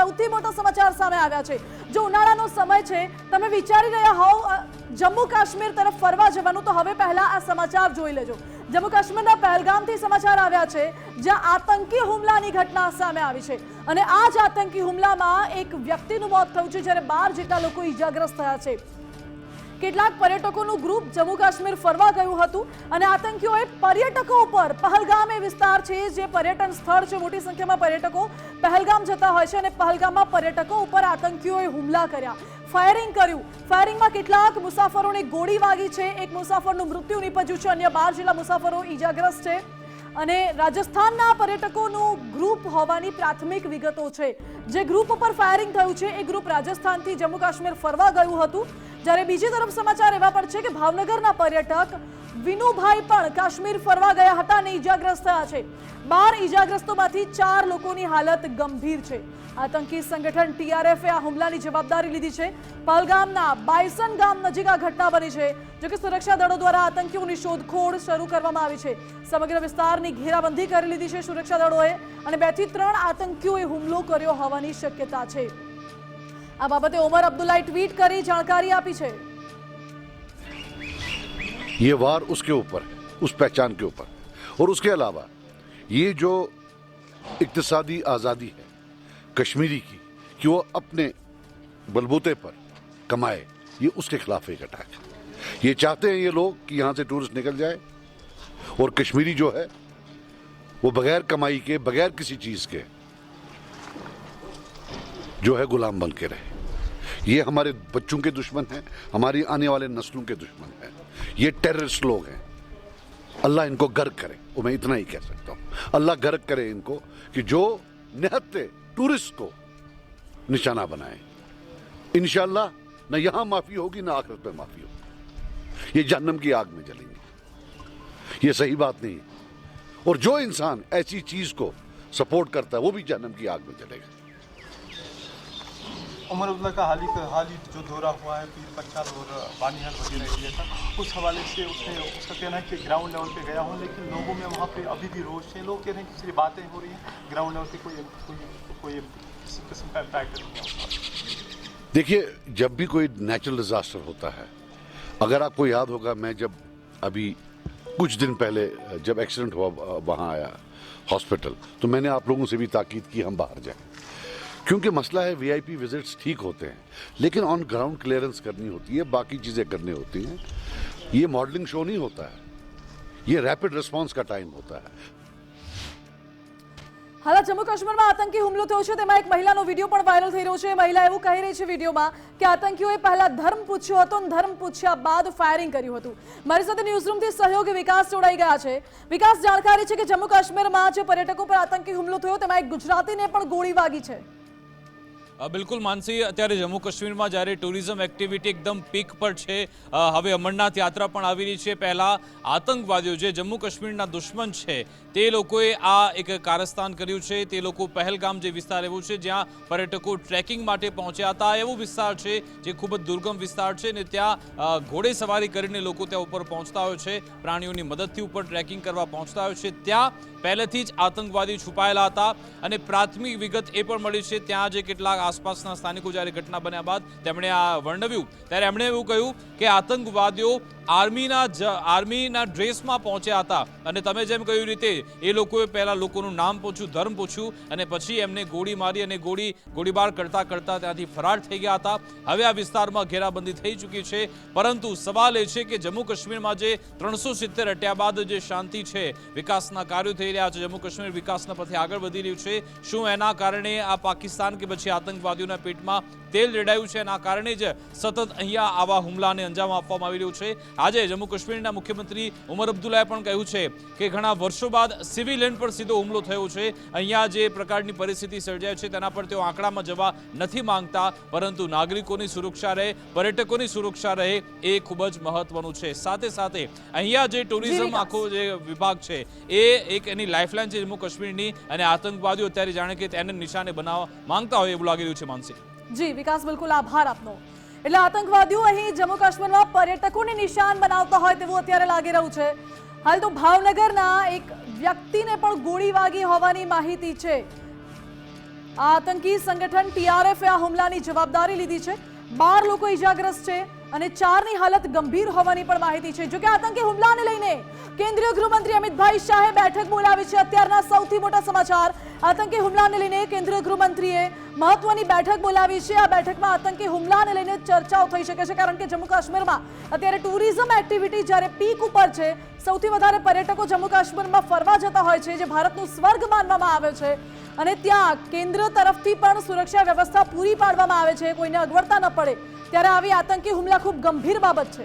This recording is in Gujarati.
સૌથી મોટો સમાચાર સામે આવ્યા છે. જો ઉનાળાનો સમય છે, તમે વિચારી રહ્યા હોવ જમ્મુ કાશ્મીર તરફ ફરવા જવાનું, તો હવે પહેલા આ સમાચાર જોઈ લેજો. જમ્મુ કાશ્મીરના પહેલગામથી સમાચાર આવ્યા છે, જ્યાં આતંકી હુમલાની ઘટના સામે આવી છે. અને આ જ આતંકી હુમલામાં એક વ્યક્તિનું મોત થયું છે, જ્યારે બાર જેટલા લોકો ઈજાગ્રસ્ત થયા છે. કેટલાક પર્યટકોનું ગ્રુપ જમ્મુ કાશ્મીર ફરવા ગયું હતું અને આતંકીઓએ પર્યટકો ઉપર પહલગામ એ વિસ્તાર છે, જે પર્યટન સ્થળ છે, મોટી સંખ્યામાં પર્યટકો પહલગામ જતા હોય છે અને પહલગામમાં પર્યટકો ઉપર આતંકીઓએ હુમલા કર્યા. ફાયરિંગ કર્યું. ફાયરિંગમાં કેટલાક મુસાફરોને ગોળી વાગી છે. એક મુસાફરનું મૃત્યુ નિપજ્યું છે. અન્ય બાર જેટલા મુસાફરો ઈજાગ્રસ્ત છે. અને રાજસ્થાનના પર્યટકોનું હોવાની પ્રાથમિક વિગતો છે. જે ગ્રુપ ઉપર ફાયરિંગ થયું છે, એ ગ્રુપ રાજસ્થાનથી જમ્મુ કાશ્મીર ફરવા ગયું હતું. જ્યારે બીજી તરફ સમાચાર એવા પણ છે કે ભાવનગરના પર્યટક વિનુભાઈ પણ કાશ્મીર ફરવા ગયા હતા અને ઈજાગ્રસ્ત થયા છે. બાર ઈજાગ્રસ્તોમાંથી ચાર લોકોની હાલત ગંભીર છે. આતંકી સંગઠન ટીઆરએફે આ હુમલાની જવાબદારી લીધી છે. પહલગામના બાયસન ગામ નજીક આ ઘટના બની છે જોકે સુરક્ષા દળો દ્વારા આતંકીઓની શોધખોળ શરૂ કરવામાં આવી છે. સમગ્ર વિસ્તારની ઘેરાબંધી કરી લીધી છે સુરક્ષા દળોએ અને બેથી ત્રણ આતંકીઓએ હુમલો કર્યો હોવાની શક્યતા છે. આ બાબતે ઓમર અબ્દુલ્લાએ ટ્વીટ કરી જાણકારી આપી છે. ये वार उसके ऊपर उस पहचान के ऊपर और उसके अलावा, ये जो इकतसादी आज़ादी है, कश्मीरी की, कि वो अपने बलबूते पर कमाए, ये उसके खिलाफ एक अटैक है। ये चाहते हैं ये लोग कि यहाँ से टूरिस्ट निकल जाए, और कश्मीरी जो है, वो बगैर कमाई के, बगैर किसी चीज़ के, जो है गुलाम बन के रहे। ये हमारे बच्चों के दुश्मन हैं, हमारी आने वाले नस्लों के दुश्मन हैं। ये टेररिस्ट लोग हैं। अल्लाह इनको गर्क करे। वो मैं इतना ही कह सकता हूँ। अल्लाह गर्क करे इनको कि जो निहत्ते टूरिस्ट को निशाना बनाए। इंशाल्लाह न यहाँ माफ़ी होगी, न आखिरत में माफ़ी होगी। ये जहन्नम की आग में जलेंगे। ये सही बात नहीं है। और जो इंसान ऐसी चीज़ को सपोर्ट करता है, वो भी जहन्नम की आग में जलेगा। उमर अब्दुल्ला का हाल ही हाल ही जो दौरा हुआ है पीर पच्चाल और बानीहाल वगैरह एरिया का उस हवाले से उसने, उसका कहना है कि ग्राउंड लेवल पे गया हूँ, लेकिन लोगों में वहाँ पे अभी भी रोष है। लोग कह रहे हैं कि सिर्फ़ बातें हो रही हैं। ग्राउंड लेवल पे कोई कोई कोई किसी किस्म का इम्पैक्ट नहीं होता देखिए, जब भी कोई नेचुरल डिजास्टर होता है, अगर आपको याद होगा, मैं जब अभी कुछ दिन पहले, जब एक्सीडेंट हुआ, वहाँ आया हॉस्पिटल तो मैंने आप लोगों से भी ताकीद की, हम बाहर जाएँ। क्योंकि मसला है वीआईपी विजिट्स ठीक होते हैं लेकिन ऑन ग्राउंड क्लियरेंस करनी होती है बाकी चीज़ें करनी होती हैं ये मॉडलिंग शो नहीं होता है ये रैपिड रिस्पांस का टाइम होता है હાલ જમ્મુ કાશ્મીરમાં આતંકી હુમલો થયો છે તેમાં એક મહિલાનો વિડીયો પણ વાયરલ થઈ રહ્યો છે મહિલા એવું કહી રહી છે વિડીયોમાં કે આતંકીઓએ પહેલા ધર્મ પૂછ્યો હતો અને ધર્મ પૂછ્યા બાદ ફાયરિંગ કર્યું હતું મારી સાથે ન્યૂઝરૂમથી સહયોગી વિકાસ જોડાઈ ગયા છે વિકાસ જાણકારી છે કે જમ્મુ કાશ્મીરમાં જે પર્યટકો પર આતંકી હુમલો થયો તેમાં એક ગુજરાતીને પણ ગોળી વાગી છે અ, બિલકુલ માનસી, અત્યારે જમ્મુ કાશ્મીરમાં જ્યારે ટુરિઝમ એક્ટિવિટી એકદમ પીક પર છે હવે અમરનાથ યાત્રા પણ આવી રહી છે. પહેલાં આતંકવાદીઓ જે જમ્મુ કાશ્મીરના દુશ્મન છે, તે લોકોએ આ એક કારસ્તાન કર્યું છે. તે લોકો પહેલગામ જે વિસ્તાર એવું છે, જ્યાં પર્યટકો ટ્રેકિંગ માટે પહોંચ્યા હતા, એવો વિસ્તાર છે, જે ખૂબ જ દુર્ગમ વિસ્તાર છે ને ત્યાં ઘોડે સવારી કરીને લોકો ત્યાં ઉપર પહોંચતા હોય છે, પ્રાણીઓની મદદથી ઉપર ટ્રેકિંગ કરવા પહોંચતા હોય છે. ત્યાં પહેલેથી જ આતંકવાદી છુપાયેલા હતા અને પ્રાથમિક વિગત એ પણ મળી છે, ત્યાં જે કેટલાક આસપાસના સ્થાનિકો જ્યારે ઘટના બન્યા બાદ તેમણે આ વર્ણવ્યું. ત્યારે એમણે એવું કહ્યું કે આતંકવાદીઓ આર્મીના જ- આર્મીના ડ્રેસમાં પહોંચ્યા હતા. અને તમે જેમ કહ્યું રીતે, એ લોકોએ પહેલાં લોકોનું નામ પૂછ્યું, ધર્મ પૂછ્યું, અને પછી એમને ગોળી મારી અને ગોળી, ગોળીબાર કરતાં કરતાં ત્યાંથી ફરાર થઈ ગયા હતા. હવે આ વિસ્તારમાં ઘેરાબંધી થઈ ચૂકી છે. પરંતુ સવાલ એ છે કે જમ્મુ કાશ્મીરમાં જે ત્રણસો સિત્તેર હટ્યા બાદ જે શાંતિ છે, વિકાસના કાર્યો થઈ રહ્યા છે. જમ્મુ કાશ્મીર વિકાસના પથે આગળ વધી રહ્યું છે. શું એના કારણે આ પાકિસ્તાન કે પછી આતંકવાદીઓના પેટમાં તેલ રેડાયું છે એના કારણે જ સતત અહીંયા આવા હુમલાને અંજામ આપવામાં આવી રહ્યું છે. આજે જમ્મુ કાશ્મીરના મુખ્યમંત્રી ઉમર અબ્દુલ્લાએ પણ કહ્યું છે કે ઘણા વર્ષો બાદ સિવિલિયન પર સીધો હુમલો થયો છે. અહીંયા જે પ્રકારની પરિસ્થિતિ સર્જાય છે તેના પર તેઓ આંકડામાં જવા નથી માંગતા પરંતુ નાગરિકોની સુરક્ષા રહે પર્યટકોની સુરક્ષા રહે એ ખૂબ જ મહત્વનું છે. સાથે સાથે અહીંયા જે ટુરિઝમ આખો જે વિભાગ છે એ એક એની લાઇફલાઇન છે જમ્મુ કાશ્મીરની અને આતંકવાદીઓ અત્યારે જાણે કે તેને નિશાને બનાવવા માંગતા હોય એવું લાગી રહ્યું છે માનસી. જી, વિકાસ, બિલકુલ આભાર આપનો. એટલે આતંકવાદીઓ અહીં જમ્મુ કાશ્મીરમાં પર્યટકોને નિશાન બનાવતા હોય તેવું અત્યારે લાગી રહ્યું છે. હાલ તો ભાવનગરના એક વ્યક્તિને પણ ગોળી વાગી હોવાની માહિતી છે. આ આતંકી સંગઠન ટીઆરએફે આ હુમલાની જવાબદારી લીધી છે. બાર લોકો ઇજાગ્રસ્ત છે. અને ચારની હાલત ગંભીર હોવાની પણ માહિતી છે. જોકે આતંકી હુમલાને લઈને કેન્દ્રીય ગૃહમંત્રી અમિતભાઈ શાહે બેઠક બોલાવી છે. અત્યારના સૌથી મોટા સમાચાર, આતંકી હુમલાને લઈને કેન્દ્રીય ગૃહમંત્રીએ મહત્વની બેઠક બોલાવી છે. આ બેઠકમાં આતંકી હુમલાને લઈને ચર્ચાઓ થઈ શકે છે, કારણ કે જમ્મુ કાશ્મીરમાં અત્યારે ટુરિઝમ એક્ટિવિટી જ્યારે પીક ઉપર છે, સૌથી વધારે પર્યટકો જમ્મુ કાશ્મીરમાં ફરવા જતા હોય છે, જે ભારતનું સ્વર્ગ માનવામાં આવે છે. અને ત્યાં કેન્દ્ર તરફથી પણ સુરક્ષા વ્યવસ્થા પૂરી પાડવામાં આવે છે. કોઈને અગવડતા ન પડે. ત્યારે આવી આતંકી હુમલા ખૂબ ગંભીર બાબત છે.